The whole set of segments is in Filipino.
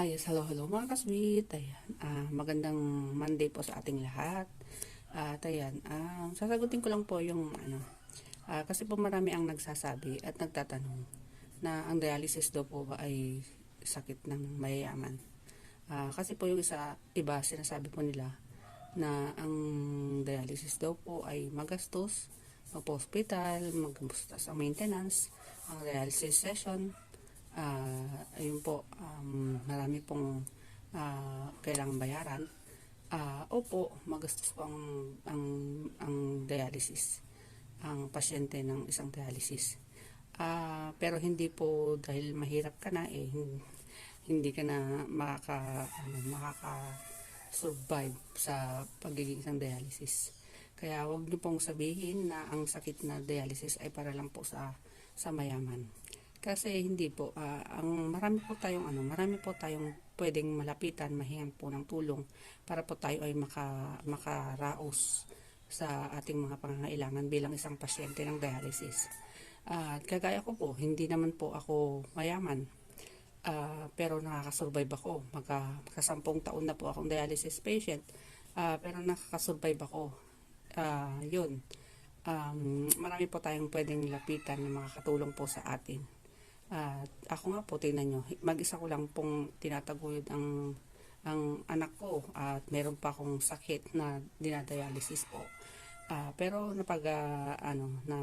Ay, yes, hello, hello mga kasweet. Ayan, ah, magandang Monday po sa ating lahat. At ayan, ah, sasagutin ko lang po yung ano, ah, kasi po marami ang nagsasabi at nagtatanong na ang dialysis daw po ba ay sakit ng mayayaman. Ah, kasi po yung isa, iba sinasabi po nila na ang dialysis daw po ay magastos, magpa-hospital, magmustas ang maintenance, ang dialysis session, ah ayun po, um, marami pong ah, kailangang bayaran. Ah, opo, magastos po ang, ang, ang dialysis, ang pasyente ng isang dialysis. Ah, pero hindi po dahil mahirap ka na eh, hin- hindi ka na makaka, ano, makaka survive sa pagiging isang dialysis. Kaya wag niyo pong sabihin na ang sakit na dialysis ay para lang po sa sa mayaman. Kasi hindi po, ah, ang marami po tayong ano, marami po tayong pwedeng malapitan, mahingan po ng tulong para po tayo ay maka, makaraos sa ating mga pangangailangan bilang isang pasyente ng dialysis. At kagaya ko po, hindi naman po ako mayaman. Ah, pero nakakasurvive ako. Magka, magkasampung taon na po akong dialysis patient. Ah, pero nakakasurvive ako. Ah, yun. Um, marami po tayong pwedeng lapitan na makakatulong po sa atin. At ako nga po, tingnan nyo, mag-isa ko lang pong tinataguyod ang, ang anak ko at meron pa akong sakit na dinadialysis po. Ah, pero napag, ah, ano, na,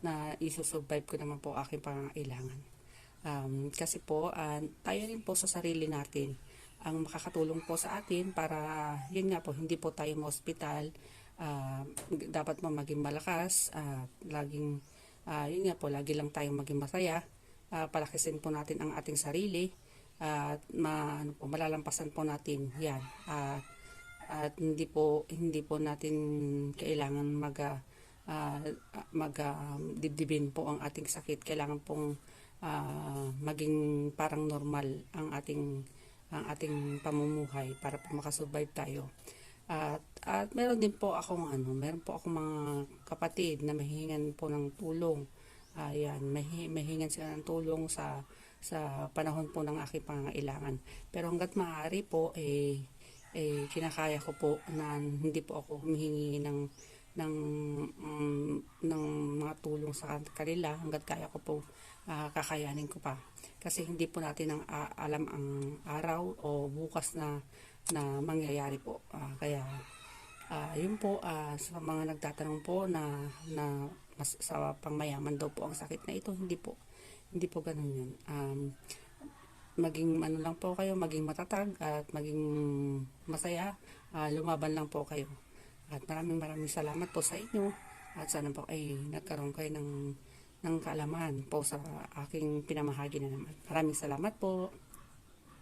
na isusurvive ko naman po aking pangangailangan. Um, kasi po, ah, tayo rin po sa sarili natin ang makakatulong po sa atin para, yun nga po, hindi po tayo ma-hospital, ah, dapat mo maging malakas, ah, laging, ah, yun nga po, lagi lang tayong maging masaya, ah, palakisin po natin ang ating sarili, at ma, ano po, malalampasan po natin yan. At, at hindi po hindi po natin kailangan mag ah, mag ah, dibdibin po ang ating sakit. Kailangan pong ah, maging parang normal ang ating ang ating pamumuhay para po makasurvive tayo. At, at meron din po akong ano, meron po akong mga kapatid na mahingan po ng tulong. Ayan, mahi, mahingan sila ng tulong sa sa panahon po ng aking pangangailangan. Pero hanggat maaari po, eh, eh, kinakaya ko po na hindi po ako humihingi ng ng mm, ng mga tulong sa kanila hanggat kaya ko po ah, kakayanin ko pa kasi hindi po natin ang ah, alam ang araw o bukas na na mangyayari po Ah, kaya ah, yun po ah, sa mga nagtatanong po na na mas, sa pangmayaman daw po ang sakit na ito hindi po hindi po ganun yun um, maging ano lang po kayo, maging matatag at maging masaya, ah, lumaban lang po kayo. At maraming maraming salamat po sa inyo at sana po ay nagkaroon kayo ng, ng kaalaman po sa aking pinamahagi na naman. Maraming salamat po.